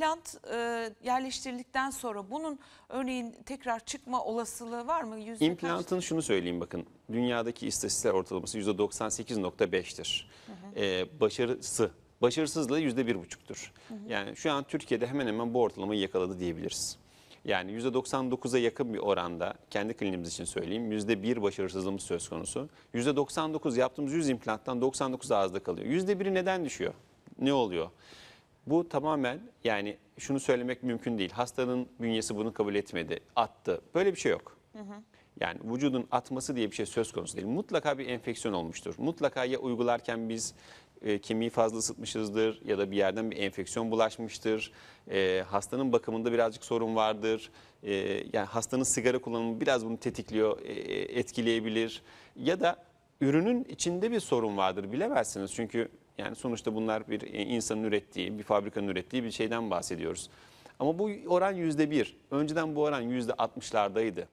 implant e, yerleştirildikten sonra bunun örneğin tekrar çıkma olasılığı var mı? Yüzde kaç? İmplantın şunu söyleyeyim bakın. Dünyadaki istatistikler ortalaması %98.5'tir. Ee, başarısı, başarısızlığı %1,5'tur. Yani şu an Türkiye'de hemen hemen bu ortalamayı yakaladı diyebiliriz. Yani %99'a yakın bir oranda kendi kliniğimiz için söyleyeyim %1 başarısızlığımız söz konusu. %99 yaptığımız 100 implanttan 99 ağızda kalıyor. %1'i neden düşüyor? Ne oluyor? Bu tamamen yani şunu söylemek mümkün değil. Hastanın bünyesi bunu kabul etmedi, attı. Böyle bir şey yok. Yani vücudun atması diye bir şey söz konusu değil. Mutlaka bir enfeksiyon olmuştur. Mutlaka ya uygularken biz e, kemiği fazla ısıtmışızdır ya da bir yerden bir enfeksiyon bulaşmıştır. E, hastanın bakımında birazcık sorun vardır. E, yani hastanın sigara kullanımı biraz bunu tetikliyor, e, etkileyebilir. Ya da ürünün içinde bir sorun vardır bilemezsiniz. Çünkü yani sonuçta bunlar bir e, insanın ürettiği, bir fabrikanın ürettiği bir şeyden bahsediyoruz. Ama bu oran yüzde bir. Önceden bu oran yüzde altmışlardaydı.